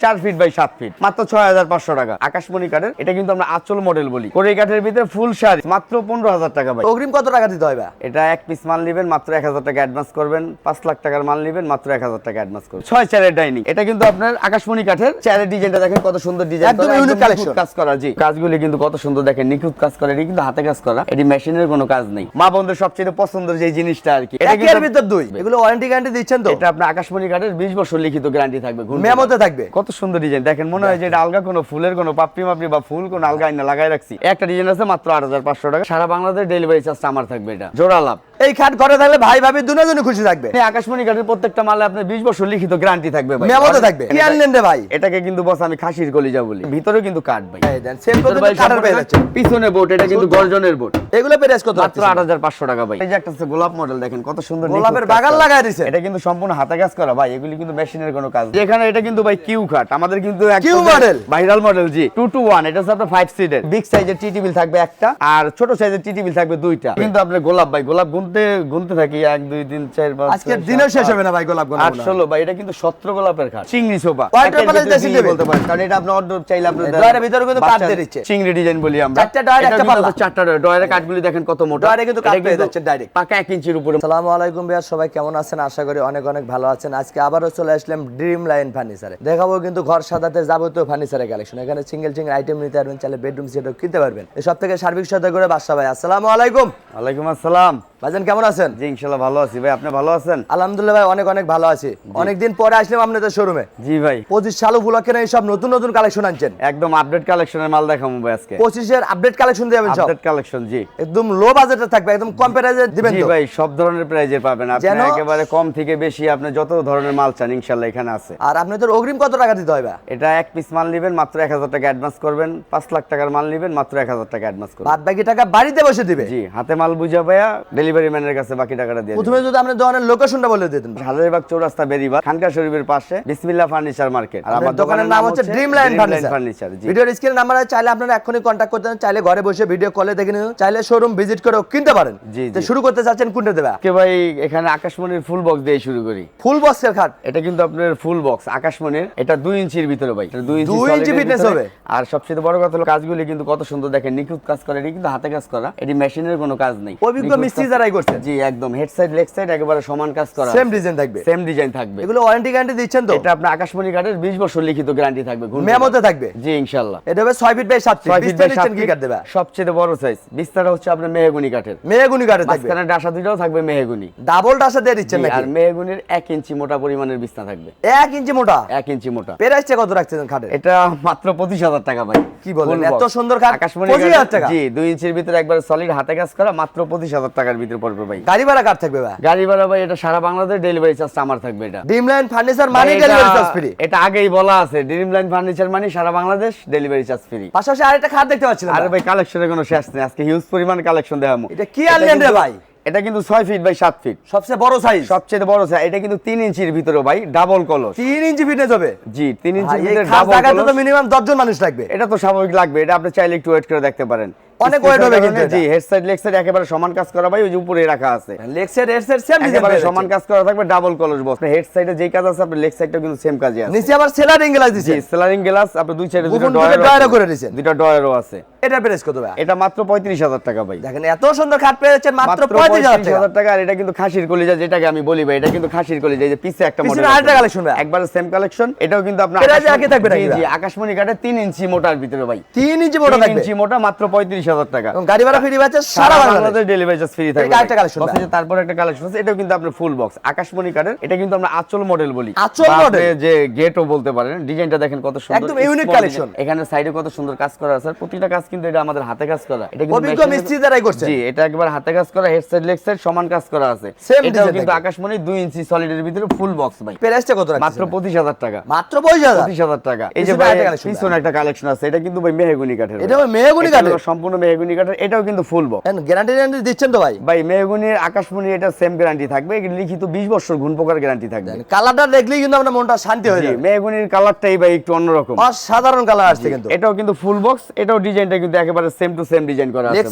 চার fit by সাত fit মাত্র ছয় হাজার পাঁচশো টাকা। আকাশমণি কাঠের এটা কিন্তু আমরা আচল মডেল বলি। কোরে কাঠের ভিতরে ফুল শাড়ি মাত্র পনেরো হাজার টাকা ভাই। অগ্রিম কত টাকা দিতে হবে এটা এক পিস মাল নেবেন মাত্র এক হাজার টাকা অ্যাডভান্স করবেন। পাঁচ লাখ টাকার মাল নেবেন মাত্র এক হাজার টাকা অ্যাডভান্স করবেন। ছয় চারের ডাইনিং এটা কিন্তু আপনার আকাশমণি কাঠের চেয়ারের ডিজাইনটা দেখেন কত সুন্দর ডিজাইন একদম। কাজ করা জি। কাজগুলি কিন্তু কত সুন্দর দেখেন নিখুঁত কাজ করা এটি কিন্তু হাতে কাজ করা। এটি মেশিনের কোনো কাজ নেই। মা বন্ধুর সবচেয়ে পছন্দের যে জিনিসটা আর কি এটা কিন্তু- ভিতর দুই। এগুলো ওয়ারেন্টি গ্যারান্টি দিচ্ছেন তো? এটা আপনার আকাশমণি কাঠের বিশ বছর লিখিত গ্যারান্টি থাকবে না। থাকবে। কত সুন্দর ডিজাইন দেখেন মনে হয় যে এটা আলগা কোনো ফুলের কোনো পাপড়ি মাপড়ি বা ফুল কোনো আলগা আইনা লাগাই রাখছি। একটা ডিজাইন আছে মাত্র আট হাজার পাঁচশো টাকা। সারা বাংলাদেশ ডেলিভারি চার্জ আমার থাকবে এটা। জোড়া লাভ। এই খাট ঘরে থাকলে ভাই ভাবি দুজনে খুশি থাকবে। আকাশমণি কাঠের প্রত্যেকটা মালে আপনার বিশ বছর লিখিত গ্যারান্টি থাকবে ভাই। মেমোতে থাকবে। কি আনলেন রে ভাই? এটাকে কিন্তু বস আমি খাসির কলিজা বলি। ভিতরে কিন্তু কাঠ ভাই। সেম ভিতরে ভাই কাটার পেয়ে যাচ্ছে পিছনে বোট এটা কিন্তু গর্জনের বোট এগুলো প্রাইস কত মাত্র আট হাজার পাঁচশো টাকা ভাই। এই যে একটা গোলাপ মডেল দেখেন কত সুন্দর গোলাপের বাগান। লাগাই দিছে। এটা কিন্তু সম্পূর্ণ হাতে কাজ করা ভাই এগুলি কিন্তু মেশিনের কোনো কাজ এখানে এটা কিন্তু ভাই কিউ খাট আমাদের কিন্তু কিউ model? ভাইরাল মডেল জি। টু টু ওয়ান এটা হচ্ছে আপনার ফাইভ সিটের বিগ সাইজের টি টেবিল থাকবে একটা আর ছোট সাইজের টি টেবিল থাকবে দুইটা। কিন্তু আপনার গোলাপ ভাই গোলাপ গুনতে গুনতে থাকি এক দুই তিন চার পাঁচ আজকে দিনেও শেষ হবে না ভাই গোলাপ গোলাপ আট ষোলো ভাই এটা কিন্তু সত্র গোলাপের খাট। চিংড়ি সোফা দিয়ে বলতে পারেন। কারণ এটা আপনি অর্ডার চাইলে আপনি ডয়ারের ভিতরে কিন্তু বাচ্চা- দিয়ে দিচ্ছে। চিংড়ি ডিজাইন বলি আমরা। চারটা ডয়ার, একটা পাল্লা। চারটা ডয়ার ডয়ারের কাঠগুলি দেখেন কত মোটা। ডয়ারে কিন্তু এটা পেয়ে যাচ্ছেন direct। পাকা এক ইঞ্চির উপরে। আসসালামু আলাইকুম ভাইয়া সবাই কেমন আছেন? আশা করি অনেক অনেক ভালো আছেন। আজকে আবারও চলে আসলাম ড্রিম লাইন ফার্নিচারে দেখাবো কিন্তু ঘর সাজাতে যাবতীয় ফার্নিচারের কালেকশন এখানে সিঙ্গেল সিঙ্গেল আইটেম নিতে পারবেন চাইলে বেডরুম সেটও কিনতে পারবেন। এই সব থেকে সার্বিক সহায়তা করে বাসা ভাই আসসালামু আলাইকুম। ওয়ালাইকুম আসসালাম। ভাইজান কেমন আছেন? জি ইনশাল্লাহ ভালো আছি। ভাই আপনি ভালো আছেন? আলহামদুলিল্লাহ ভাই অনেক অনেক ভালো আছি। অনেকদিন পরে আসলাম আপনাদের শোরুমে জি ভাই। পঁচিশ সাল উপলক্ষে এই সব নতুন নতুন কালেকশন আনছেন? একদম আপডেট কালেকশনের মাল দেখাবো ভাই আজকে। পঁচিশের আপডেট কালেকশন দিবেন সব? আপডেট কালেকশন জি। একদম লো বাজেটে থাকবে একদম কম প্রাইসে দিবেন জি ভাই সব ধরনের প্রাইজে পাবেন। আপনি একেবারে কম থেকে বেশি আপনি যত ধরনের মাল চান ইনশাল্লাহ এখানে আছে। আর আপনাদের অগ্রিম কত টাকা দিতে হবে এটা এক পিস মাল নেবেন মাত্র এক হাজার টাকা অ্যাডভান্স করবেন। পাঁচ লাখ টাকার মাল নেবেন মাত্র এক হাজার টাকা অ্যাডভান্স করবেন। বাদ বাকি টাকা বাড়িতে বসে দিবে? জি হাতে মাল বুঝা ভাইয়া ডেলিভারি ম্যানের কাছে বাকি টাকাটা দিয়ে প্রথমে যদি আপনি দোকানের লোকেশনটা বলে দিতেন হাজারিবাগ চৌরাস্তা বেরিবাগ খানকা শরীফের পাশে বিসমিল্লাহ ফার্নিচার মার্কেট। আর আমার দোকানের নাম হচ্ছে ড্রিম লাইন ফার্নিচার ভিডিওর স্ক্রিনে নাম্বার আছে চাইলে আপনারা এখনই কন্ট্যাক্ট করতে পারেন চাইলে ঘরে বসে ভিডিও কলে দেখে নিন চাইলে শোরুম ভিজিট করেও কিনতে পারেন। জি, তো শুরু করতে চাচ্ছেন কোনটা দেবা? কে ভাই এখানে আকাশমণির ফুল বক্স দিয়ে শুরু করি। ফুল বক্সের খাট? এটা কিন্তু আপনার ফুল বক্স আকাশমণির। এটা দুই ইঞ্চির ভিতরে ভাই এটা দুই ইঞ্চি ভিতরে। হবে। আর সবচেয়ে বড় কথা হলো কাজগুলি কিন্তু কত সুন্দর দেখেন নিখুঁত কাজ করে এটি কিন্তু হাতে কাজ করা এটি মেশিনের কোনো কাজ নেই। অভিজ্ঞ মিস্ত্রি যারাই করছেন? জি একদম। হেড সাইড লেগ সাইড একেবারে সমান কাজ করা সেম ডিজাইন থাকবে? সেম ডিজাইন থাকবে। এগুলো ওয়ারেন্টি গ্যারান্টি দিচ্ছেন তো? এটা আপনার আকাশমণি কাঠের বিশ বছর লিখিত গ্যারান্টি থাকবে মেমোতে থাকবে? জি ইনশাল্লাহ। এটা হবে ছয় ফিট বাই সাত ফিট ছয় ফিট বাই সাত কি ফিট, কাট দেবা? সবচেয়ে বড় সাইজ বিস্তারটা হচ্ছে আপনার মেহগুনি কাঠের। মেয়েগুনি কাটে থাকবে। মাঝখানে ডাসা দুইটাও থাকবে মেহগুনি। ডাবল ডাসা দিয়ে দিচ্ছেন নাকি? আর মেহগুনির এক ইঞ্চি মোটা পরিমাণের বিছনা থাকবে। এক ইঞ্চি মোটা? এক ইঞ্চি মোটা। প্রাইসটা কত রাখছেন খাটের? এটা মাত্র পঁচিশ হাজার টাকা ভাই। কি বলেন? এত সুন্দর খাট? আকাশমণি 25,000 টাকা? জি দুই ইঞ্চির ভিতরে একবার সলিড হাতে কাজ করা মাত্র পঁচিশ হাজার টাকার ভিতরে। পড়বে ভাই। গাড়ি ভাড়া কাট থাকবে ভাই? গাড়ি ভাড়া ভাই এটা সারা বাংলাদেশ ডেলিভারি চার্জ আমার থাকবে এটা। ড্রিম লাইন ফার্নিচার মানে ডেলিভারি চার্জ ফ্রি এটা আগেই বলা আছে ড্রিম লাইন ফার্নিচার মানে সারা বাংলাদেশ ডেলিভারি চার্জ ফ্রি পাশাপাশি আরেকটা খাট দেখতে পাচ্ছিলাম আরে ভাই কালেকশনের কোনো শেষ নেই আজকে হিউজ পরিমাণ কালেকশন দেখাবো। এটা কি আনলেন রে ভাই? এটা কিন্তু ছয় ফিট বাই সাত ফিট সবচেয়ে বড় সাইজ সবচেয়ে বড় সাইজ এটা কিন্তু তিন ইঞ্চির ভিতরে ভাই ডাবল কলস তিন ইঞ্চি ফিটনেস হবে। জি তিন ভিতরে কলস মিনিমাম দশজন মানুষ লাগবে। এটা তো স্বাভাবিক লাগবে এটা আপনি চাইলে একটু ওয়েট করে দেখতে পারেন। অনেক weight হবে কিন্তু জি। হেড সাইড লেগ সাইড একেবারে সমান কাজ করা ভাই ওই যে উপরে রাখা আছে। লেগ সাইড এর সাইড সেম একেবারে সমান কাজ করা থাকবে ডাবল কলস বস হেড সাইডে যেই কাজ আছে আপনার লেগ সাইডটা কিন্তু সেম কাজই আছে। নিচে আবার সেলার জি দিছে। সেলারিং গ্লাস আপনি দুই সাইডে দুটো দুটো ডয়ার করে দিয়েছেন। দুটো ডয়ারও আছে। এটা প্রাইস কত ভাই? এটা মাত্র পঁয়ত্রিশ হাজার টাকা ভাই। দেখেন এত সুন্দর খাট পেয়েছেন মাত্র মাত্র পঁয়ত্রিশ হাজার পঁয়ত্রিশ টাকা। আর এটা কিন্তু খাসির কলিজা যেটাকে আমি বলি ভাই এটা কিন্তু খাসির কলিজা এই যে পিছে একটা মডেল আরেকটা collection ভাই। একবার সেম কালেকশন এটাও কিন্তু আপনার এটা যে একই থাকবে জি, জি আকাশমণি কাঠে তিন ইঞ্চি মোটার ভিতরে ভাই। তিন ইঞ্চি মোটা থাকবে? ইঞ্চি মোটা মাত্র পঁয়ত্রিশ হাজার টাকা। গাড়ি ভাড়া ফ্রি সারা বাংলাদেশ। ডেলিভারি চার্জ ফ্রি থাকবে। বলছে ভাই। যে তারপর একটা কালেকশন আছে এটাও কিন্তু আপনার ফুল বক্স আকাশমণি কাঠের এটা কিন্তু আমরা আঁচল মডেল বলি। আঁচল model? যে গেটও বলতে পারেন ডিজাইনটা দেখেন কত সুন্দর। একদম collection। design। এখানে সাইডে কত সুন্দর কাজ করা আছে। প্রতিটা কাজ কিন্তু এটা আমাদের হাতে কাজ করা। এটা কিন্তু অভিজ্ঞ মিস্ত্রি দ্বারাই করছে। জি এটা একবার হাতে কাজ করা হেড সাইড লেগ সাইড সমান কাজ করা আছে। এটাও কিন্তু। আকাশমণি দুই ইঞ্চি সলিডের ভিতরে ফুল বক্স ভাই। প্রাইসটা কত রাখছেন মাত্র পঁচিশ হাজার টাকা। মাত্র হাজার? টাকা। এই যে ভাই পিছনে একটা কালেকশন আছে এটা কিন্তু ভাই মেহগুনি কাঠের এটা এটা কাঠের? সম্পূর্ণ মেহগুনি কাঠের এটাও কিন্তু ফুল বক্স গ্যারান্টি গ্যারান্টি দিচ্ছেন তো ভাই? ভাই মেহগুনির আকাশমণি এটা সেম গ্যারান্টি থাকবে। লিখিত বিশ বছর পোকার গ্যারান্টি থাকবে। কালারটা দেখলেই কিন্তু আপনার মনটা শান্তি হয়ে যাবে। মেহগুনির কালারটাই ভাই একটু অন্যরকম। অসাধারণ কালার আসছে কিন্তু। এটাও কিন্তু ফুল বক্স এটাও ডিজাইনটা কিন্তু একেবারে সেম টু সেম ডিজাইন করা আছে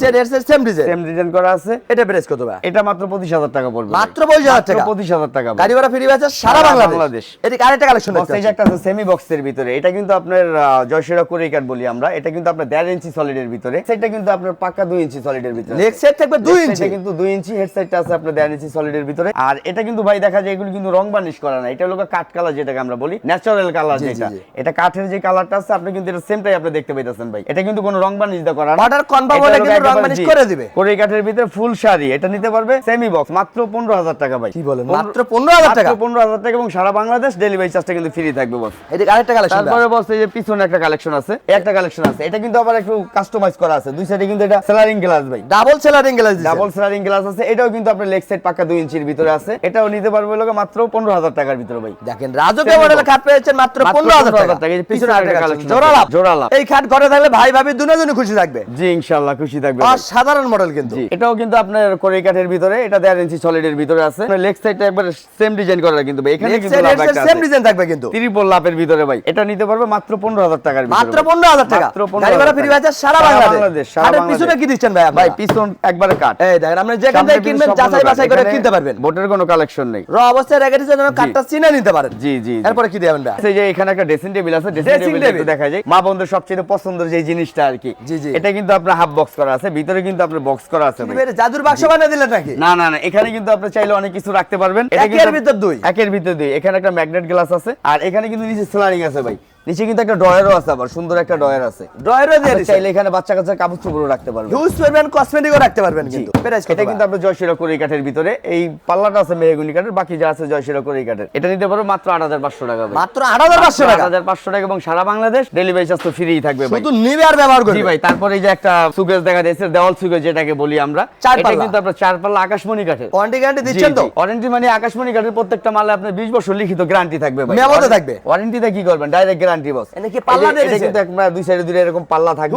সেম ডিজাইন সেম ডিজাইন করা আছে। এটা প্রাইস কত ভাই? এটা মাত্র পঁচিশ হাজার টাকা পড়বে মাত্র 25,000 টাকা? মাত্র পঁচিশ হাজার টাকা গাড়ি ভাড়া ফ্রি আছে সারা বাংলাদেশ। এটি আরেকটা কালেকশন এই যে একটা আছে সেমি বক্সের ভিতরে এটা কিন্তু আপনার জয়সেরা কোরিক কাঠ বলি আমরা এটা কিন্তু আপনার দেড় ইঞ্চি সলিডের ভিতরে। সেটা কিন্তু আপনার পাক্কা দুই ইঞ্চি সলিডের ভিতরে নেক্সট সেট থাকবে 2 ইঞ্চি। এটা কিন্তু দুই ইঞ্চি হেড সাইডটা আছে আপনার দেড় ইঞ্চি সলিডের ভিতরে। আর এটা কিন্তু ভাই দেখা যায় এগুলো কিন্তু রং বার্নিশ করা না। এটা হলো কাঠ কালার যেটাকে আমরা বলি ন্যাচারাল কালার যেটা। এটা কাঠের যে কালারটা আছে আপনি কিন্তু এটা সেমটাই আপনি দেখতে পাইতেছেন ভাই। এটা কিন্তু কোনো রং বার্নিশ দেওয়া করা না। Confirm এটা হলে কিন্তু রং বার্নিশ করে দিবে। কোরিক কাঠের ভিতরে ফুল শাড়ি। এটা নিতে পারবে সেমি বক্স মাত্র পনেরো হাজার টাকা ভাই। কি বলেন? মাত্র 15,000 টাকা? মাত্র পনেরো হাজার টাকা এবং সারা বাংলাদেশ ডেলিভারি চার্জটা কিন্তু ফ্রি থাকবে বস এটি আরেকটা কালেকশন তারপরে বলছে যে পিছনে একটা কালেকশন আছে। একটা কালেকশন আছে। এটা কিন্তু আবার একটু কাস্টমাইজ করা আছে। দুই কিন্তু এটা সেলারিং গ্লাস ভাই। ডাবল সেলারিং গ্লাস ডাবল সেলারিং গ্লাস আছে এটাও কিন্তু আপনার লেগ সাইড দুই ইঞ্চির ভিতরে আছে। এটাও নিতে পারবে লোকে মাত্র পনেরো হাজার টাকার ভিতরে ভাই। দেখেন রাজকীয় box। খাট পেয়েছেন মাত্র মাত্র 15000 টাকা। এই পিছনে আরেকটা কালেকশন জোড়া লাভ। এই খাট ঘরে থাকলে ভাই ভাবি দুজনই খুশি থাকবে। জি ইনশাআল্লাহ খুশি থাকবে ভাই। অসাধারণ মডেল কিন্তু। এটাও কিন্তু আপনার কোরিক কাঠের ভিতরে এটা দেড় ইঞ্চি সলিডের ভিতরে আছে। লেগ সাইডটা একবার সেম ডিজাইন করা কিন্তু ভাই। এখানে কিন্তু লাভ একটা সেম ডিজাইন থাকবে কিন্তু। ত্রিপল লাভের ভিতরে ভাই। এটা নিতে পারবে মাত্র পনেরো হাজার টাকার ভিতরে মাত্র ভাই। 15000 টাকা। মাত্র 15,000 গাড়ি ভাড়া ফ্রি টাকা। আছে সারা বাংলাদেশ। সারা পিছনে কি দিচ্ছেন ভাই ভাই ভাই পিছন একবারে কাট এই দেখেন আপনি যেখান থেকে কিনবেন যাচাই বাছাই করে কিনতে পারবেন। বোটের কোনো কালেকশন নেই। র অবস্থায় রেখে যেন কাঠটা চিনে নিতে পারেন। জি জি জি। এরপরে কি দিবেন ভাই আছে যে এখানে একটা ড্রেসিং টেবিল আছে ড্রেসিং টেবিল দেখা যায় মা বোনদের সবচেয়ে পছন্দের যে জিনিসটা আর কি। এটা কিন্তু আপনার হাফ বক্স করা আছে ভিতরে কিন্তু আপনার বক্স করা আছে। জাদুর বাক্স বানিয়ে দিলেন নাকি? না না না এখানে কিন্তু আপনি চাইলে অনেক কিছু রাখতে পারবেন। একের ভিতর দুই। একের ভিতর দুই। এখানে একটা ম্যাগনেট গ্লাস আছে আর এখানে কিন্তু নিচে স্লারিং আছে ভাই। নিচে কিন্তু একটা ডয়ারও আছে আবার সুন্দর একটা ডয়ার আছে। ড্রয়ারও দিয়ে আপনি দিচ্ছেন চাইলে এখানে বাচ্চা কাচ্চা কাপড় চোপড়ও রাখতে পারবেন। ইউজ করবেন কসমেটিকও রাখতে পারবেন কিন্তু। এটা কিন্তু আপনার জয়শিরা করি কাঠের ভিতরে এই পাল্লাটা আছে মেহগুনি কাঠের বাকি যা আছে জয়শিরা করি কাঠের এটা নিতে পারো মাত্র আট হাজার পাঁচশো টাকা মাত্র 8500 টাকা? হাজার পাঁচশো টাকা এবং সারা বাংলাদেশ ডেলিভারি চার্জ তো ফ্রি থাকবে ভাই। শুধু নিবে আর ব্যবহার জি করবে ভাই তারপরে এই যে একটা সুগেজ দেখা যাচ্ছে দেওয়াল সুকেজ যেটাকে বলি আমরা চার এটা পাল্লা। কিন্তু আপনার চার পাল্লা আকাশমণি কাঠের। ওয়ারেন্টি গ্যারান্টি দিচ্ছেন তো? ওয়ারেন্টি মানে আকাশমণি কাঠের প্রত্যেকটা মালে আপনার 20 বছর লিখিত গ্যারান্টি থাকবে ভাই। মেয়ামতও থাকবে? ওয়ারেন্টিতে কি করবেন? ডাইরেক্ট গ্যারান্টি বস এনে কি পাল্লা দিয়ে দিছেন? কিন্তু একটা দুই সাইডে দুই এরকম পাল্লা থাকবে।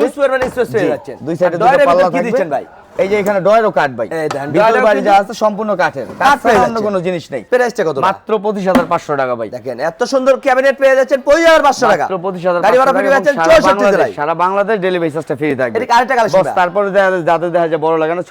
স্পেস জি, পেয়ে যাচ্ছেন দুই সাইডে দুটো পাল্লা থাকবে। দিচ্ছেন ভাই? এই যে এখানে ডয়ারও কাঠ ভাই। ভিতর বাড়ি যা আছে সম্পূর্ণ কাঠের। কাঠ অন্য কোনো জিনিস নেই। প্রাইসটা কত মাত্র পঁচিশ হাজার পাঁচশো টাকা ভাই। দেখেন এত সুন্দর ক্যাবিনেট পেয়ে যাচ্ছেন পঁচিশ হাজার পাঁচশো টাকা। মাত্র 25,500 গাড়ি ভাড়া ফ্রি পাচ্ছেন সারা চৌষট্টি বাংলাদেশ- জেলায় সারা বাংলাদেশ ডেলিভারি চার্জটা ফ্রি থাকবে। এটা আরেকটা বস, তারপরে দেখা যায়- যাদের দেখা যায় বড় লাগানো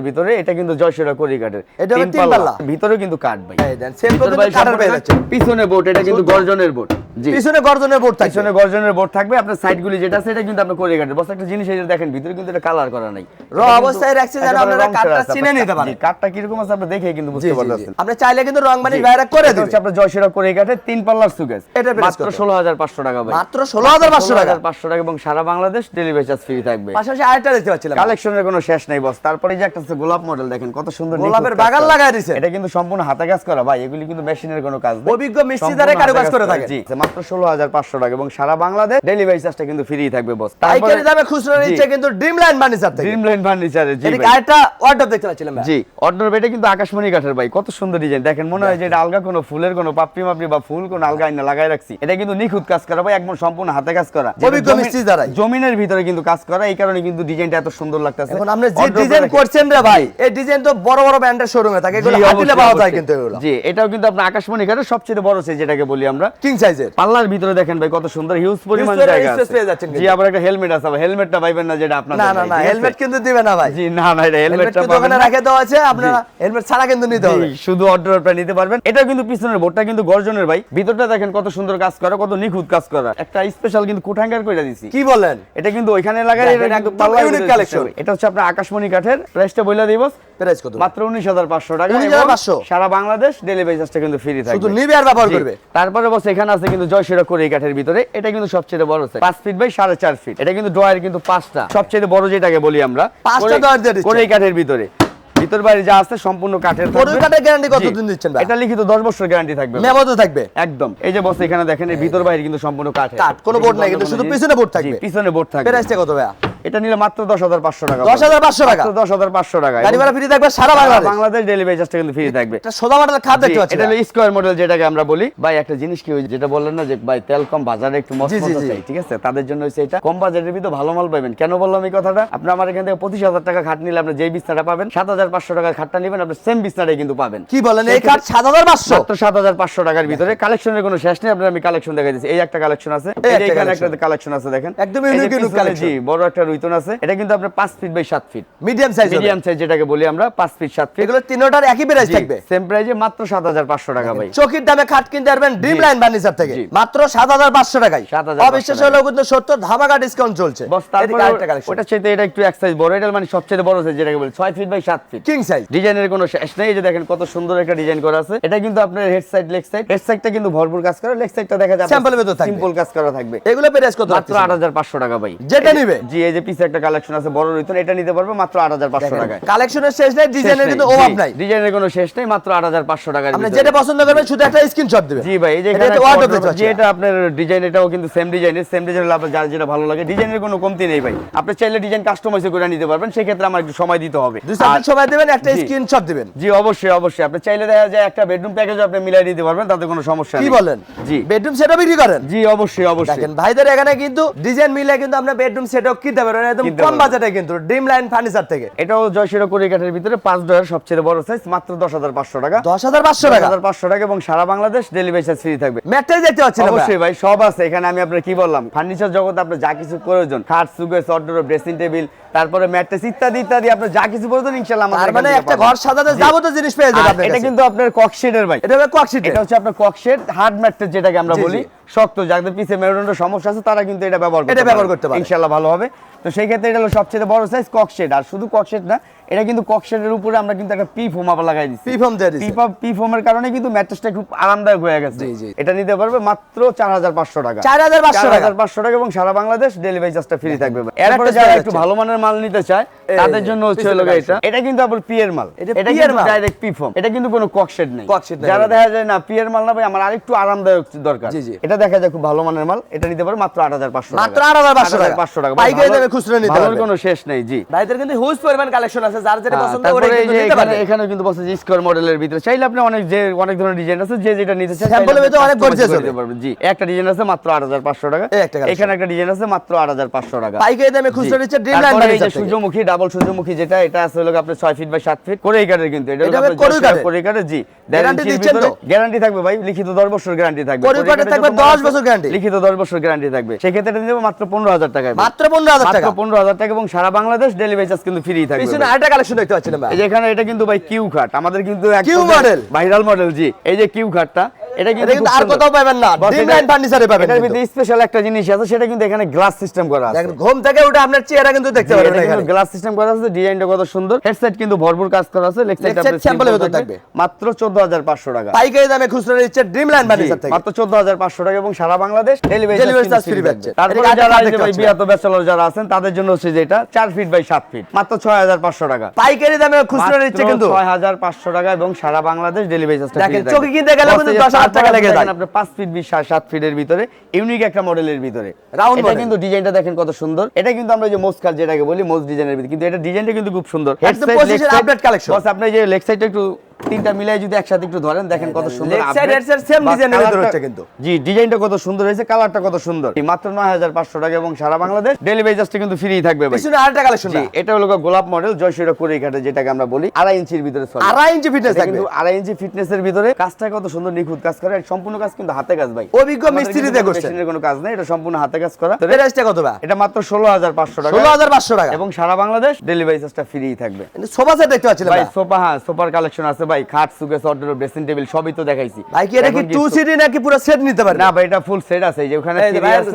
ভিতরে এটা কিন্তু জয়সেরা করি কাঠের। এটা তিন পাল্লা। ভিতরেও কিন্তু কাঠ ভাই। এই দেন, same ভিতর পদ্ধতি কাঠের পেয়ে যাচ্ছেন। পিছনে বোর্ড এটা কিন্তু গর্জনের জি পিছনে গর্জনের বোর্ড থাকছে পিছনে গর্জনের বোর্ড থাকবে। আপনার সাইড গুলি যেটা আছে এটা কিন্তু আপনার করে বস একটা জিনিস যে দেখেন ভিতরে কিন্তু এটা কালার করা নাই। র অবস্থায় রাখছে যেন আপনারা আছে। চিনে নিতে পারেন। জি, কাঠটা কীরকম আছে আপনি দেখে কিন্তু বুঝতে। পারতেছেন আপনি চাইলে কিন্তু রং বাইরে করে এটা দিবেন। হচ্ছে আপনার জয়সেরা করে তিন পাল্লার price মাত্র কত? ষোলো হাজার পাঁচশো টাকা ভাই। মাত্র ষোলো হাজার পাঁচশো টাকা। পাঁচশো টাকা এবং সারা বাংলাদেশ ডেলিভারি চার্জ ফ্রি থাকবে। পাশাপাশি আরেকটা দেখতে পাচ্ছিলাম। কালেকশনের কোনো শেষ নাই বস। তারপরে যে একটা গোলাপ মডেল দেখেন কত সুন্দর গোলাপের বাগান। লাগায় দিছে। এটা কিন্তু সম্পূর্ণ হাতে কাজ করা ভাই। এগুলি কিন্তু মেশিনের কোনো কাজ নেই। অভিজ্ঞ মিস্ত্রি দ্বারা কারুকাজ করে থাকে। জি। মাত্র ষোলো হাজার পাঁচশো টাকা এবং সারা বাংলাদেশ ডেলিভারি চার্জটা কিন্তু ফ্রি থাকবে বস পাইকারি দামে খুচরা নিচ্ছে কিন্তু ড্রিম লাইন ফার্নিচার থেকে ড্রিম লাইন ফার্নিচারে জি। আরেকটা ওয়ার্ডরোব দেখতে পাচ্ছিলাম জি অর্ডার বেটে কিন্তু আকাশমণি কাঠের ভাই কত সুন্দর ডিজাইন দেখেন মনে হয় যে এটা আলগা কোনো ফুলের কোনো পাপড়ি মাপড়ি বা ফুল কোনো আলগা আইনা লাগাই রাখছি। এটা কিন্তু নিখুঁত কাজ করা ভাই একদম সম্পূর্ণ হাতে কাজ করা। জমিনের ভিতরে কিন্তু কাজ করা এই কারণে কিন্তু ডিজাইনটা এত সুন্দর লাগতেছে। এখন আপনি যে ডিজাইন করছেন রে ভাই এই ডিজাইন তো বড় বড় ব্র্যান্ডের শোরুমে থাকে এগুলো হাতিলে পাওয়া যায় কিন্তু এগুলো। জি এটাও কিন্তু আপনার আকাশমণি কাঠের সবচেয়ে বড় সাইজ যেটাকে বলি আমরা। কিং সাইজের পাল্লার ভিতরে দেখেন ভাই কত সুন্দর হিউজ পরিমাণ জায়গা আছে। জি। আবার একটা হেলমেট আছে হেলমেটটা পাইবেন না যেটা আপনার না না না হেলমেট কিন্তু দিবে না ভাই। জি না না এটা হেলমেটটা ওখানে রাখে দেওয়া আছে আপনারা হেলমেট ছাড়া কিন্তু নিতে হবে। শুধু অর্ডারটা নিতে পারবেন। এটা কিন্তু পিছনের বোর্ডটা কিন্তু গর্জনের ভাই। ভিতরটা দেখেন কত সুন্দর কাজ করা কত নিখুঁত কাজ করা। একটা স্পেশাল কিন্তু কোঠাঙ্গার করে দিছি। কি বলেন? এটা কিন্তু ওইখানে লাগাই এটা কিন্তু একদম collection। দিতে হবে। এটা হচ্ছে আপনার আকাশমণি কাঠের প্রাইসটা বইলা দিব। প্রাইস কত? মাত্র উনিশ হাজার পাঁচশো টাকা 19,500 সারা বাংলাদেশ ডেলিভারি চার্জটা কিন্তু ফ্রি থাকবে। শুধু নিবে আর ব্যবহার করবে? তারপরে বস এখানে আছে কিন্তু জয়সেরা করে এই কাঠের ভিতরে এটা কিন্তু সবচেয়ে বড় সাইজ পাঁচ ফিট বাই সাড়ে চার ফিট এটা কিন্তু ড্রয়ার কিন্তু পাঁচটা সবচেয়ে বড় যেটাকে বলি আমরা পাঁচটা করে দিচ্ছে। কাঠের ভিতরে। ভিতর বাইরে যা আছে সম্পূর্ণ কাঠের। গরুর কাঠের গ্যারান্টি কতদিন দিচ্ছেন ভাই? এটা লিখিত দশ বছর গ্যারান্টি থাকবে। থাকবে? একদম। এই যে বস এখানে দেখেন এই ভিতর বাইরে কিন্তু সম্পূর্ণ কাঠের। কাঠ, কোনো বোর্ড নাই, কিন্তু শুধু পিছনে বোর্ড থাকবে। পিছনে বোর্ড থাকবে। প্রাইসটা কত এটা নিলে মাত্র দশ হাজার পাঁচশো টাকা। দশ হাজার পাঁচশো টাকা? দশ হাজার পাঁচশো টাকা। গাড়ি ভাড়া ফ্রি থাকবে সারা বাংলাদেশ। বাংলাদেশ ডেলিভারি চার্জটা কিন্তু ফ্রি থাকবে। এটা সোজা মাঠের খাত দেখতে পাচ্ছি এটা হলো স্কোয়ার মডেল যেটাকে আমরা বলি। ভাই একটা জিনিস কি যেটা বললেন না যে ভাই তেল কম বাজারে একটু জি। চাই ঠিক আছে? তাদের জন্য হচ্ছে এটা। কম বাজারের ভিতরে ভালো মাল পাবেন। কেন বললাম এই কথাটা? আপনি আমার এখান থেকে পঁচিশ হাজার টাকা খাট নিলে আপনি যেই বিছনাটা পাবেন সাত হাজার পাঁচশো টাকার খাটটা নেবেন আপনি সেম বিছনাটাই কিন্তু পাবেন। কি বলেন এই কাঠ সাত হাজার পাঁচশো? মাত্র সাত হাজার পাঁচশো টাকার ভিতরে। কালেকশনের কোনো শেষ নেই আপনার আমি কালেকশন দেখাই দিচ্ছি। এই একটা কালেকশন আছে। এখানে একটা কালেকশন আছে দেখেন। একদম collection। জি বড় একটা রুইতন আছে। এটা কিন্তু আপনার পাঁচ ফিট বাই সাত feet medium size medium size যেটাকে বলি আমরা পাঁচ ফিট সাত ফিট এগুলো তিনোটার একই প্রাইস থাকবে। সেম প্রাইজে মাত্র সাত হাজার পাঁচশো টাকা ভাই। চকির দামে খাট কিনতে পারবেন ড্রিম লাইন ফার্নিচার থেকে। মাত্র সাত হাজার পাঁচশো টাকায়। 7,500 অবিশ্বাস হলেও কিন্তু সত্তর ধামাকা ডিসকাউন্ট চলছে। বস তারপরে ওটা চাইতে এটা একটু এক সাইজ বড় এটা মানে সবচেয়ে বড় সাইজ যেটাকে বলি ছয় ফিট বাই সাত ফিট কিং সাইজ ডিজাইনের কোনো শেষ নেই এই যে দেখেন কত সুন্দর একটা ডিজাইন করা আছে। এটা কিন্তু আপনার head side leg side head সাইডটা কিন্তু ভরপুর কাজ করে লেগ সাইডটা দেখা যাবে Sample ভেতর থাকবে। সিম্পল কাজ করা থাকবে। এগুলো প্রাইস কত মাত্র আট হাজার পাঁচশো টাকা ভাই। যেটা নিবে? জি এই যে পিছে একটা কালেকশন আছে বড় রইতন এটা নিতে পারবে মাত্র আট হাজার পাঁচশো টাকায়। কালেকশনের শেষ নেই ডিজাইনের কিন্তু অভাব নাই ডিজাইনের কোনো শেষ নেই মাত্র আট হাজার পাঁচশো টাকার আপনি যেটা পছন্দ করবেন শুধু একটা স্ক্রিনশট দিবেন। জি ভাই এই যে এখানে আপনার ডিজাইন এটাও কিন্তু সেম ডিজাইনের সেম আপনার যার যেটা ভালো লাগে। ডিজাইনের কোনো কমতি নেই ভাই। আপনি চাইলে ডিজাইন কাস্টমাইজ করে নিতে পারবেন সেই ক্ষেত্রে আমার একটু সময় দিতে হবে। দুই সময় দিবেন একটা স্ক্রিনশট দিবেন। জি অবশ্যই অবশ্যই। আপনি চাইলে দেখা যায় একটা বেডরুম প্যাকেজ আপনি মিলাই দিতে পারবেন তাতে কোনো সমস্যা কি নেই। বলেন? জি। বেডরুম সেটও বিক্রি করেন? জি অবশ্যই অবশ্যই। দেখেন ভাইদের এখানে কিন্তু ডিজাইন মিলে কিন্তু আপনার বেডরুম সেটও কিনতে পারবেন একদম কম বাজেটে কিন্তু ড্রিম লাইন ফার্নিচার থেকে। এটাও জয়শিরা করিকাঠের ভিতরে পাঁচ ডলার সবচেয়ে বড় সাইজ মাত্র দশ হাজার পাঁচশো টাকা। দশ হাজার পাঁচশো টাকা? হাজার পাঁচশো টাকা এবং সারা বাংলাদেশ ডেলিভারি চার্জ ফ্রি থাকবে। দেখতে পাচ্ছি না ভাই। অবশ্যই ভাই সব আছে। এখানে আমি আপনার কি বললাম? ফার্নিচার জগতে আপনার যা কিছু প্রয়োজন খাট সুগেস অর্ডার ড্রেসিং টেবিল তারপরে ম্যাট্রেস ইত্যাদি ইত্যাদি আপনার যা কিছু প্রয়োজন ইনশাআল্লাহ আমাদের মানে একটা ঘর সাজাতে যাবতীয় জিনিস পেয়ে যাবেন এটা কিন্তু আপনার ককশেডের ভাই। এটা এটা হচ্ছে আপনার ককশেড হার্ড ম্যাট্রেস যেটাকে আমরা বলি। শক্ত যাদের পিছে মেরুদণ্ডের সমস্যা আছে তারা কিন্তু এটা ব্যবহার করতে এটা ব্যবহার করতে পারে। ইনশাআল্লাহ ভালো হবে। তো সেই ক্ষেত্রে এটা হলো সবচেয়ে বড় সাইজ ককশেড আর শুধু ককশেড না এটা কিন্তু ককশেডের উপরে আমরা কিন্তু একটা পি ফোম আবার লাগাই দিচ্ছি পি ফোম দিয়ে দিছে। পি ফোমের কারণে কিন্তু ম্যাট্রেসটা খুব আরামদায়ক হয়ে গেছে জি, জি। এটা নিতে পারবে মাত্র চার হাজার পাঁচশো টাকা 4,500 টাকা। পাঁচশো টাকা এবং সারা বাংলাদেশ ডেলিভারি চার্জটা ফ্রি থাকবে এরপরে যারা একটু ভালো মানের মাল নিতে চায় তাদের জন্য হচ্ছে হলো এটা এটা কিন্তু আবার পিয়ের মাল এটা পিয়ের মাল? ডাইরেক্ট পি ফোম এটা কিন্তু কোনো ককশেড নেই। যারা দেখা যায় না পিয়ের মাল না ভাই আমার আরেকটু আরামদায়ক দরকার। এটা দেখা যায় খুব ভালো মানের মাল এটা নিতে পারবে মাত্র আট হাজার পাঁচশো মাত্র 8,500 টাকা। পাঁচশো টাকা পাইকারি দামে খুচরো নিতে পারবে। কোনো শেষ নেই জি ভাইদের কিন্তু হিউজ পরিমাণ কালেকশন আছে যার যেটা হ্যাঁ, পছন্দ কিন্তু নিতে এখানে কিন্তু স্কোয়ার মডেলের ভিতরে। চাইলে আপনি অনেক যে অনেক ধরনের ডিজাইন আছে যে যেটা নিতে চান এর ভিতরে অনেক হবে। পারবেন। জি একটা ডিজাইন আছে মাত্র 8500 টাকা। এখানে একটা ডিজাইন আছে মাত্র 8500 টাকা। পাইকারি দামে খুচরো। নিচ্ছে ড্রিম লাইন সূর্যমুখী ডাবল সূর্যমুখী যেটা এটা আছে হলো আপনার 6 ফিট বাই 7 ফিট করে এই কাঠের কিন্তু এটা হলো করে জি। Guarantee দিচ্ছেন তো? গ্যারান্টি থাকবে ভাই লিখিত 10 বছর গ্যারান্টি থাকবে। কাঠের থাকবে 10 বছর guarantee? লিখিত 10 বছর গ্যারান্টি থাকবে। সেই ক্ষেত্রে এটা নিতে মাত্র 15000 টাকায় মাত্র পনেরো হাজার মাত্র টাকা। 15000 টাকা এবং সারা বাংলাদেশ ডেলিভারি চার্জ কিন্তু ফ্রি থাকবে পিছনে কালেকশন দেখতে পাচ্ছেন ভাই। এই যে এখানে এটা কিন্তু ভাই কিউ খাট আমাদের কিন্তু কিউ মডেল ভাইরাল মডেল জি। এই যে কিউ খাটটা এটা কিন্তু আর কোথাও পাবেন না। ফার্নিচারে পাবেন এটার ভিতরে স্পেশাল একটা জিনিস আছে সেটা কিন্তু এখানে গ্লাস সিস্টেম করা আছে। দেখেন ঘুম থেকে উঠে আপনার চেহারা কিন্তু দেখতে পারবেন এখানে। গ্লাস সিস্টেম করা আছে ডিজাইনটা কত সুন্দর। হেডসেট কিন্তু ভরপুর কাজ করা আছে লেগ সাইড sample থাকবে। মাত্র 14500 টাকা। পাইকারি দামে খুচরো নিচ্ছে ফার্নিচার থেকে। মাত্র 14500 টাকা এবং সারা বাংলাদেশ ডেলিভারি charge free পাচ্ছে। তারপরে যারা এই ভাই বিয়াত ব্যাচেলর যারা আছেন তাদের জন্য হচ্ছে যেটা 4 ফিট বাই 7 ফিট মাত্র 6500 টাকা। পাইকারি দামে খুচরো নিচ্ছে কিন্তু। ছয় হাজার পাঁচশো টাকা এবং সারা বাংলাদেশ ডেলিভারি দেখেন, চোখে কিনতে গেলেও কিন্তু 10,000 টাকা লেগে যায়। আপনার পাঁচ ফিট বিশ সাত সাত ফিটের ভিতরে ইউনিক একটা মডেলের ভিতরে। Round এটা কিন্তু ডিজাইনটা দেখেন কত সুন্দর। এটা কিন্তু আমরা যে মোস্ট যেটাকে বলি মোস্ট ডিজাইনের ভিতরে। কিন্তু এটা ডিজাইনটা কিন্তু খুব সুন্দর। একদম। বস আপনি যে লেগ সাইডটা একটু তিনটা মিলাই যদি একসাথে একটু ধরেন দেখেন কত সুন্দর ভিতরে হচ্ছে কিন্তু। জি ডিজাইনটা কত সুন্দর হয়েছে কালারটা কত সুন্দর। মাত্র নয় হাজার পাঁচশো টাকা এবং সারা বাংলাদেশ। ডেলিভারি চার্জটা কিন্তু ফ্রি থাকবে ভাই। পিছনে আরেকটা কালেকশন জি এটা হলো গোলাপ মডেল জয়সিরা কাঠে যেটাকে আমরা বলি আড়াই ইঞ্চির ভিতরে আড়াই ইঞ্চি ফিটনেস কিন্তু আড়াই ইঞ্চি ফিটনেসের ভিতরে। কাজটা কত সুন্দর নিখুঁত কাজ করে আর সম্পূর্ণ কাজ কিন্তু হাতে কাজ ভাই। অভিজ্ঞ মিস্ত্রি দিয়ে করছে। কোনো কাজ নেই এটা সম্পূর্ণ হাতে কাজ করা। তো প্রাইসটা কত ভাই এটা মাত্র ষোলো হাজার পাঁচশো টাকা। ষোলো হাজার পাঁচশো টাকা। এবং সারা বাংলাদেশ ডেলিভারি চার্জটা ফ্রি থাকবে। সোফা সেট দেখতে পাচ্ছিলাম ভাই সোফা হ্যাঁ সোফার কালেকশন আছে ভাই খাট সুকেস অর্ডার ড্রেসিং টেবিল সবই তো দেখাইছি। ভাই কি এটা কি টু সিটি নাকি পুরো সেট নিতে পারবে? না ভাই এটা ফুল সেট আছে এই যে ওখানে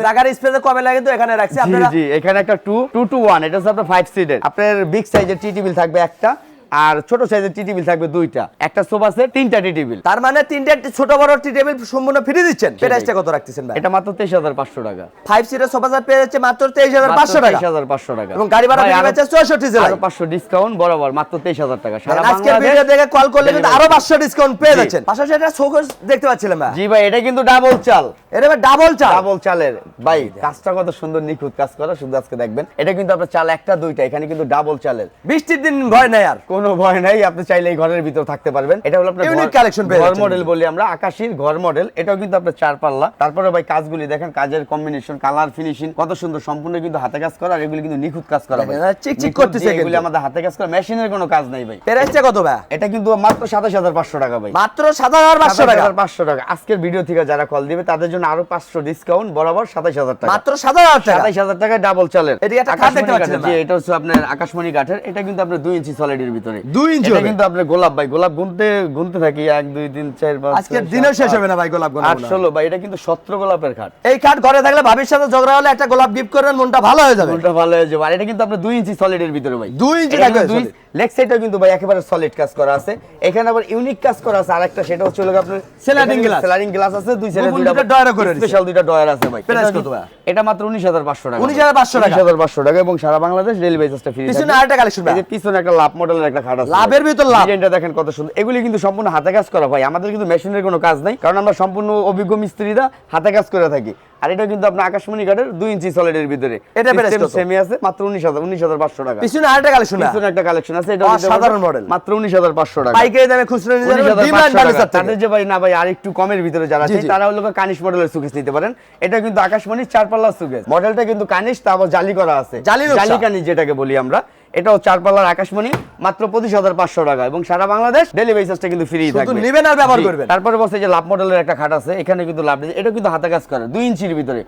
জায়গার স্পেসে কমে লাগে কিন্তু এখানে রাখছি আপনারা জি এখানে একটা টু টু টু ওয়ান এটা হচ্ছে আপনার ফাইভ সিটের আপনার বিগ সাইজের টি টেবিল থাকবে একটা। আর ছোট সাইজের টি টেবিল থাকবে দুইটা। একটা সোফা সেট তিনটা টি টেবিল। তার মানে তিনটে ছোট বড় টি টেবিল সম্পূর্ণ ফ্রি দিচ্ছেন। প্রাইসটা কত রাখতেছেন ভাই? এটা মাত্র তেইশ হাজার পাঁচশো টাকা। ফাইভ সিটের সোফা সেট পেয়ে যাচ্ছে মাত্র তেইশ হাজার পাঁচশো টাকা। তেইশ হাজার পাঁচশো টাকা। এবং গাড়ি ভাড়া আরো- পাচ্ছে চৌষট্টি জেলায়। আরও পাঁচশো ডিসকাউন্ট বরাবর মাত্র তেইশ হাজার টাকা। সারা বাংলাদেশ ভিডিও দেখে কল করলে কিন্তু আরও পাঁচশো ডিসকাউন্ট পেয়ে যাচ্ছেন। পাশাপাশি একটা শোকস দেখতে পাচ্ছিলাম ভাই। জি ভাই এটা কিন্তু ডাবল চাল। এটা ভাই ডাবল চাল। ডাবল চালের। ভাই কাজটা কত সুন্দর নিখুঁত কাজ করা। শুধু আজকে দেখবেন। এটা কিন্তু আপনার চাল একটা দুইটা। এখানে কিন্তু ডাবল চালের। বৃষ্টির দিন ভয় নাই আর। কোনো ভয় নাই আপনি চাইলে এই ঘরের ভিতর থাকতে পারবেন। এটা হলো আপনার collection পেয়ে ঘর মডেল বলি আমরা আকাশীর ঘর মডেল এটাও কিন্তু আপনার চার পাল্লা। তারপরে ভাই কাজগুলি দেখেন কাজের কম্বিনেশন কালার ফিনিশিং কত সুন্দর সম্পূর্ণ কিন্তু হাতে কাজ করা আর এগুলি কিন্তু নিখুঁত কাজ করা ভাই। দেখেন, আর চিকচিক করতেছে এগুলি আমাদের হাতে কাজ করা মেশিনের কোনো কাজ নাই ভাই। প্রাইসটা কত ভাই? এটা কিন্তু মাত্র সাতাশ হাজার পাঁচশো টাকা ভাই। মাত্র সাত হাজার পাঁচশো টাকা। পাঁচশো টাকা। আজকের ভিডিও থেকে যারা কল দিবে তাদের জন্য আরও পাঁচশো ডিসকাউন্ট বরাবর সাতাশ হাজার টাকা। মাত্র সাত হাজার টাকা। সাতাইশ হাজার টাকা ডাবল চালের একটা খাট দেখতে পাচ্ছিলাম জি, এটা হচ্ছে আপনার আকাশমণি কাঠের এটা কিন্তু আপনার দুই ইঞ্চি সলিডের ভিতরে। দুই ইঞ্চি এটা কিন্তু আপনার গোলাপ ভাই গোলাপ গুনতে গুনতে থাকি এক দুই তিন চার পাঁচ আজকের দিনও শেষ হবে না ভাই গোলাপ আট ষোলো ভাই এটা কিন্তু সত্র গোলাপের খাট। এই খাট ঘরে থাকলে ভাবির সাথে ঝগড়া হলে একটা গোলাপ গিফট করবেন মনটা ভালো হয়ে যাবে। মনটা ভালো হয়ে যাবে। আর এটা কিন্তু আপনি দুই ইঞ্চি সলিডের ভিতরে ভাই। দুই ইঞ্চি থাকবে দুই। লেগ সাইডটাও কিন্তু ভাই একেবারে সলিড কাজ করা আছে। এখানে আবার ইউনিক কাজ করা আছে। আরেকটা সেটা হচ্ছে হলো আপনার Sliding glass। স্লাইডিং গ্লাস আছে দুই সাইডে দুইটা ডয়ারও করে। স্পেশাল দুইটা ডয়ার আছে ভাই। এটা কত ভাই? এটা মাত্র 19500 টাকা। 19,500 টাকা। 19500 টাকা এবং সারা বাংলাদেশ ডেলিভারি চার্জটা ফ্রি পিছনে আরেকটা কালেকশন যে পিছনে একটা লাভ মডেলের একটা খাট আছে। লাভের ভিতর লাভ। ডিজাইনটা দেখেন কত সুন্দর। এগুলি কিন্তু সম্পূর্ণ হাতে কাজ করা ভাই। আমাদের কিন্তু মেশিনের কোনো কাজ নাই কারণ আমরা সম্পূর্ণ অভিজ্ঞ মিস্ত্রিরা হাতে কাজ করে থাকি। আর এটা কিন্তু আপনার আকাশমণি কাঠের দুই ইঞ্চি সলিডের ভিতরে। এটা price কত? সেমি আছে মাত্র উনিশ হাজার উনিশ হাজার পাঁচশো টাকা। পিছনে আরেকটা কালেকশন পিছনে একটা কালেকশন আছে এটা সাধারণ মডেল মাত্র উনিশ হাজার পাঁচশো টাকা। পাইকারি দামে খুচরো 19,500 ডিমান্ড তাদের যে ভাই না ভাই আর একটু কমের ভিতরে যারা আছে তারা হলো কানিশ মডেলের সুকেস নিতে পারেন। এটা কিন্তু আকাশমণি চার পাল্লা সুকেস মডেলটা কিন্তু কানিশ তারপর জালি করা আছে। জালি। জালি কানিশ যেটাকে বলি আমরা। এটাও চার পাল্লার আকাশমণি মাত্র পঁচিশ হাজার পাঁচশো টাকা এবং সারা বাংলাদেশ ডেলিভারি চার্জটা কিন্তু ফ্রি থাকবে। নেবেন আর ব্যবহার। করবেন। তারপরে বলছে যে লাভ মডেলের একটা খাট আছে এখানে কিন্তু লাভ এটা কিন্তু হাতে কাজ করে দুই ইঞ্চির ভিতরে।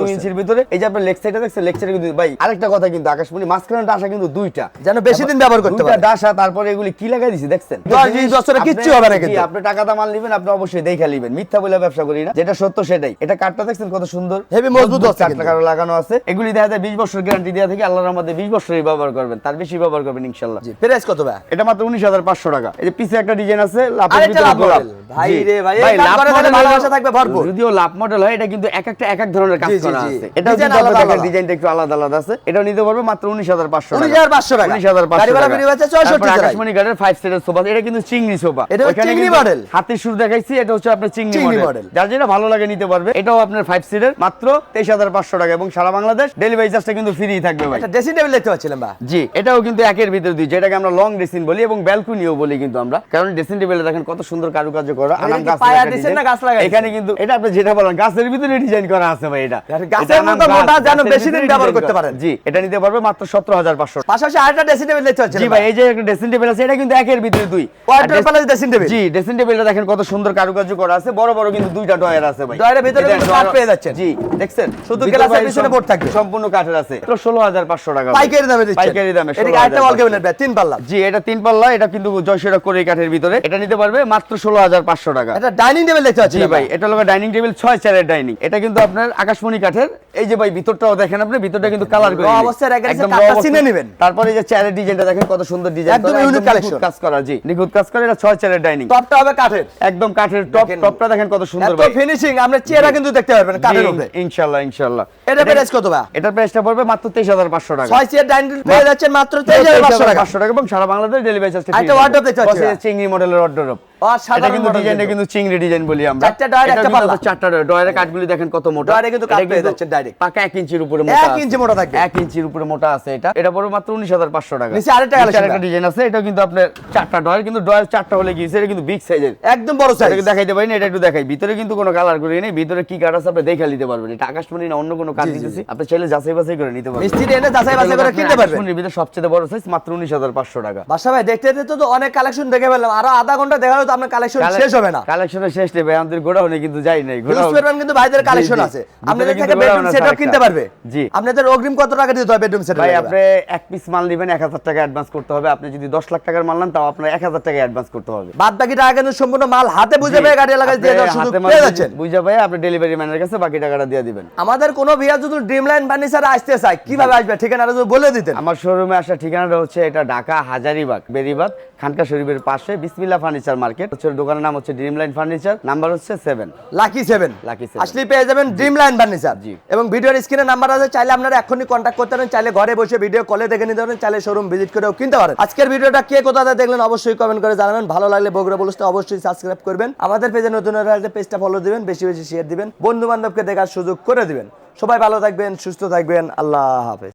দুই ইঞ্চির ভিতরে। এই যে আপনার লেগ সাইডে দেখছে লেগ সাইডে কিন্তু ভাই আরেকটা কথা কিন্তু আকাশমণি মাঝখানটা আসা কিন্তু দুইটা। যেন বেশি দিন ব্যবহার করতে পারে। ডাসা তারপরে এগুলি কি লাগাই দিছি দেখছেন? কিচ্ছু হবে না কিন্তু। আপনি টাকা দাম মাল নিবেন আপনি অবশ্যই দেখে নিবেন। মিথ্যা বলে ব্যবসা করি না। যেটা সত্য সেটাই। এটা কাঠটা দেখছেন কত সুন্দর। Heavy মজবুত আছে। কারও লাগানো আছে। এগুলি দেখা যায় বিশ বছর গ্যারান্টি দেওয়া থেকে আল্লাহর মধ্যে বিশ বছরই ব্যবহার করবেন তার বেশি ব্যবহার করবেন ইনশাল্লাহ। প্রাইস কত ভাই? এটা মাত্র উনিশ হাজার পাঁচশো টাকা। এই যে পিছে একটা ডিজাইন আছে। ভাই রে ভাই, থাকবে ভরপুর। যদিও লাভ মডেল হয় এটা কিন্তু এক একটা এক এক ধরনের কাজ করা আছে। ডিজাইনটা একটু আলাদা আলাদা আছে। এটাও নিতে পারবে মাত্র উনিশ হাজার পাঁচশো 19,500 টাকা। উনিশ হাজার গাড়ি ভাড়া বেরিয়ে যাচ্ছে 64 জেলায়। আকাশমণি গাড়ির ফাইভ সিটের সোফা এটা কিন্তু চিংড়ি সোফা এটা চিংড়ি model। হাতির সুর দেখাইছি এটা হচ্ছে আপনার চিংড়ি চিংড়ি মডেল যার যেটা ভালো লাগে নিতে পারবে। এটাও আপনার ফাইভ সিটের মাত্র তেইশ হাজার পাঁচশো টাকা। এবং সারা বাংলাদেশ ডেলিভারি চার্জটা কিন্তু ফ্রি থাকবে ভাই। ড্রেসিং টেবিল দেখতে পাচ্ছিলাম ভাই জি এটাও কিন্তু একের ভিতরে দুই যেটাকে আমরা লং ড্রেসিং বলি এবং ব্যালকনিও বলি কিন্তু আমরা কারণ ড্রেসিং টেবিলে দেখেন কত সুন্দর কারুকার্য করা আনাম কি গাছের পায়া দিছেন না গাছ লাগাইছেন? এখানে কিন্তু এটা আপনি যেটা বলেন গাছের ভিতরে ডিজাইন করা আছে ভাই এটা গাছের মতো মোটা যেন বেশি দিন ব্যবহার করতে পারেন। জি এটা নিতে পারবে মাত্র সতেরো হাজার পাঁচশো পাশাপাশি আরেকটা ড্রেসিং টেবিল দেখতে জি ভাই এই যে একটা ড্রেসিং টেবিল আছে এটা কিন্তু একের ভিতরে দুই আর panel dressing table। জি ড্রেসিং টেবিলটা দেখেন কত সুন্দর কারুকার্য করা আছে বড় বড় কিন্তু দুইটা ডয়ার আছে ভাই ডয়ারের ভিতরে কিন্তু কাঠ পেয়ে যাচ্ছেন। জি দেখছেন শুধু গ্লাসের পিছনে বোর্ড থাকবে। সম্পূর্ণ কাঠের আছে ষোলো হাজার পাঁচশো টাকা ভাই। পাইকারি দামে দিচ্ছেন। পাইকারি দামে এটা একটা ওয়াল ক্যাবিনেট ভাই তিন পাল্লা। জি এটা তিন পাল্লা এটা কিন্তু 600 টাকা কাঠের ভিতরে। এটা নিতে পারবে মাত্র 16500 টাকা। এটা ডাইনিং টেবিল দেখতে পাচ্ছেন ভাই এটা হলো ডাইনিং টেবিল 6 চেয়ারের ডাইনিং এটা কিন্তু আপনার আকাশমণি কাঠের। এই যে ভাই ভিতরটাও দেখেন আপনি ভিতরটা কিন্তু কালার করে অবস্থায় একদম কাটটা নেবেন। তারপরে এই যে চেয়ারের ডিজাইনটা দেখেন কত সুন্দর ডিজাইন একদম ইউনিক কালেকশন কাজ করা জি নিখুঁত কাজ করা এটা 6 চেয়ারের ডাইনিং টপটা হবে কাঠের। একদম কাঠের টপ টপটা দেখেন কত সুন্দর ভাই। এত ফিনিশিং আমরা চেয়ারা কিন্তু দেখতে পারবেন কাঠের উপরে ইনশাআল্লাহ ইনশাআল্লাহ এটা প্রাইস কত ভাই? এটার প্রাইসটা পড়বে মাত্র 23500 টাকা। 6 ইন্ডিয়ার ডাইনিং পেয়ে যাচ্ছেন মাত্র 3500 টাকা। 500 টাকা এবং সারা বাংলাদেশ ডেলিভারি চার্জ আছে অর্ডার চিংড়ি মডেলের অর্ডার এটা কিন্তু ডিজাইনটা কিন্তু। কিন্তু চিংড়ি ডিজাইন বলি আমরা। চারটা ডয়ার, একটা পাল্লা। চারটা ডয়ার ডয়ারের কাঠগুলি দেখেন কত মোটা। ডয়ারে কিন্তু কাঠ পেয়ে যাচ্ছেন direct। পাকা এক ইঞ্চির উপরে মোটা এক ইঞ্চি মোটা থাকবে। এক ইঞ্চির উপরে মোটা আছে এটা। এটা পড়বে মাত্র উনিশ হাজার পাঁচশো টাকা। নিচে আরেকটা নিচে collection ডিজাইন আছে। এটা কিন্তু আপনার চারটা ডয়ার কিন্তু ডয়ার চারটা হলে গিয়েছে এটা কিন্তু বিগ সাইজের একদম বড় সাইজ এটাকে দেখাইতে পারি না এটা একটু দেখাই। ভিতরে কিন্তু কোনো কালার করি নেই। ভিতরে কি কাঠ আছে আপনি দেখে নিতে পারবেন। এটা আকাশমণি না অন্য কোনো কাঠ দিতেছি। আপনি চাইলে যাচাই বাছাই করে নিতে পারবেন। মিস্ত্রি এনে যাচাই বাছাই করে কিনতে পারবেন। আকাশমণির ভিতরে সবচেয়ে বড় সাইজ মাত্র উনিশ হাজার পাঁচশো টাকা। বাসা ভাই দেখতে দেখতে তো অনেক কালেকশন দেখে ফেললাম। আরও আধা ঘণ্টা দেখা হতো তো আপনার কালেকশন শেষ হবে না। কালেকশনে শেষ নেই ভাই আমাদের গোডাউনে কিন্তু যাই নাই করবেন কিন্তু ভাইদের কালেকশন আছে। আপনাদের থেকে বেডরুম সেটআপ কিনতে পারবে? জি। আপনাদের অগ্রিম কত টাকা দিতে হবে বেডরুম সেটআপ ভাই আপনি এক পিস মাল নেবেন এক হাজার টাকা অ্যাডভান্স করতে হবে। আপনি যদি দশ লাখ টাকার মাল নেন তাও আপনার এক হাজার টাকা অ্যাডভান্স করতে হবে। বাদ বাকি টাকা কিন্তু সম্পূর্ণ মাল হাতে বুঝে পেয়ে গাড়ি এলাকায় দিয়ে দেওয়ার সুযোগ পেয়ে যাচ্ছেন। বুঝা ভাই আপনি ডেলিভারি ম্যানের কাছে বাকি টাকাটা দিয়ে দিবেন। আমাদের কোনো বিয়া যদি ড্রিম লাইন ফার্নিচার আসতে চায় কীভাবে আসবে? ঠিকানাটা যদি বলে দিতেন। আমার শোরুমে আসার ঠিকানাটা হচ্ছে এটা ঢাকা হাজারিবাগ বেরিবাগ খানকা শরীফের পাশে বিসমিল্লা ফার্নিচার মার্কেট হচ্ছে দোকানের নাম হচ্ছে ড্রিম লাইন ফার্নিচার নাম্বার হচ্ছে সেভেন লাকি সেভেন seven। আসলে পেয়ে যাবেন ড্রিম লাইন ফার্নিচার জি। এবং ভিডিওর স্ক্রিনে নাম্বার আছে চাইলে আপনারা এখনই কন্ট্যাক্ট করতে পারেন চাইলে ঘরে বসে ভিডিও কলে দেখে নিতে পারেন চাইলে শোরুম ভিজিট করেও কিনতে পারেন। আজকের ভিডিওটা কে কোথাতে দেখলেন অবশ্যই কমেন্ট করে জানাবেন। ভালো লাগলে বগুড়া বলুসটা অবশ্যই সাবস্ক্রাইব করবেন। আমাদের পেজে নতুন পেজটা ফলো দিবেন বেশি বেশি শেয়ার দিবেন। বন্ধু বান্ধবকে দেখার সুযোগ করে দিবেন। সবাই ভালো থাকবেন সুস্থ থাকবেন। আল্লাহ হাফেজ।